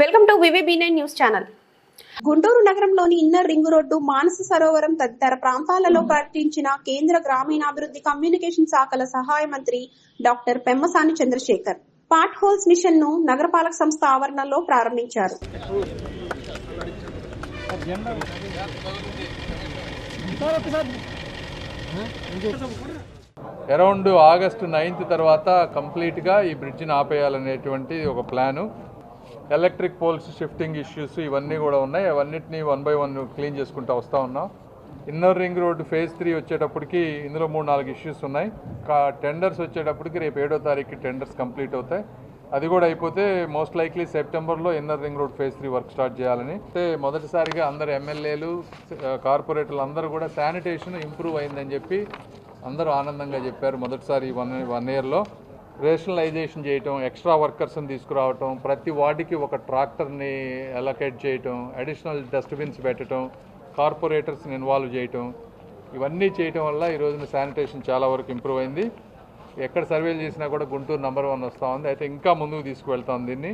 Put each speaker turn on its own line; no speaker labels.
Welcome to V V B nine news channel.
Guntur నగరంలోని inner ring road Manasa Sarovaram తదితర ప్రాంతాలలో పర్యటించిన కేంద్ర గ్రామీణాభివృద్ధి కమ్యూనికేషన్ శాఖల సహాయ మంత్రి doctor Pemmasani Chandrasekhar. Potholes మిషన్ను నగరపాలక సంస్థ ఆవరణలో ప్రారంభించారు.
అరౌండ్ ఆగస్టు నైన్త్ తర్వాత కంప్లీట్గా ఈ బ్రిడ్జిని ఆపేయాలనేటువంటి ఒక plan. Electric poles shifting issues ఇవన్నీ కూడా ఉన్నాయి. అవన్నిటిని వన్ బై వన్ క్లీన్ చేసుకుంటూ వస్తూ ఉన్నాం. Inner ring road phase three వచ్చేటప్పటికి ఇందులో మూడు నాలుగు ఇష్యూస్ ఉన్నాయి. కా టెండర్స్ వచ్చేటప్పటికి రేపు ఏడో తారీఖు టెండర్స్ కంప్లీట్ అవుతాయి. అది కూడా అయిపోతే మోస్ట్ లైక్లీ సెప్టెంబర్లో inner ring road phase three work start చేయాలని. అయితే మొదటిసారిగా అందరు ఎమ్మెల్యేలు కార్పొరేటర్లు అందరూ కూడా శానిటేషన్ ఇంప్రూవ్ అయిందని చెప్పి అందరూ ఆనందంగా చెప్పారు మొదటిసారి వన్ వన్ ఇయర్లో. రేషనలైజేషన్ చేయటం ఎక్స్ట్రా వర్కర్స్ని తీసుకురావటం ప్రతి వార్డుకి ఒక ట్రాక్టర్ని అలొకేట్ చేయటం అడిషనల్ డస్ట్బిన్స్ పెట్టడం కార్పొరేటర్స్ని ఇన్వాల్వ్ చేయటం ఇవన్నీ చేయటం వల్ల ఈ రోజున శానిటేషన్ చాలా వరకు ఇంప్రూవ్ అయింది. ఎక్కడ సర్వేలు చేసినా కూడా గుంటూరు నెంబర్ వన్ వస్తూ ఉంది. అయితే ఇంకా ముందుకు తీసుకువెళ్తాం దీన్ని.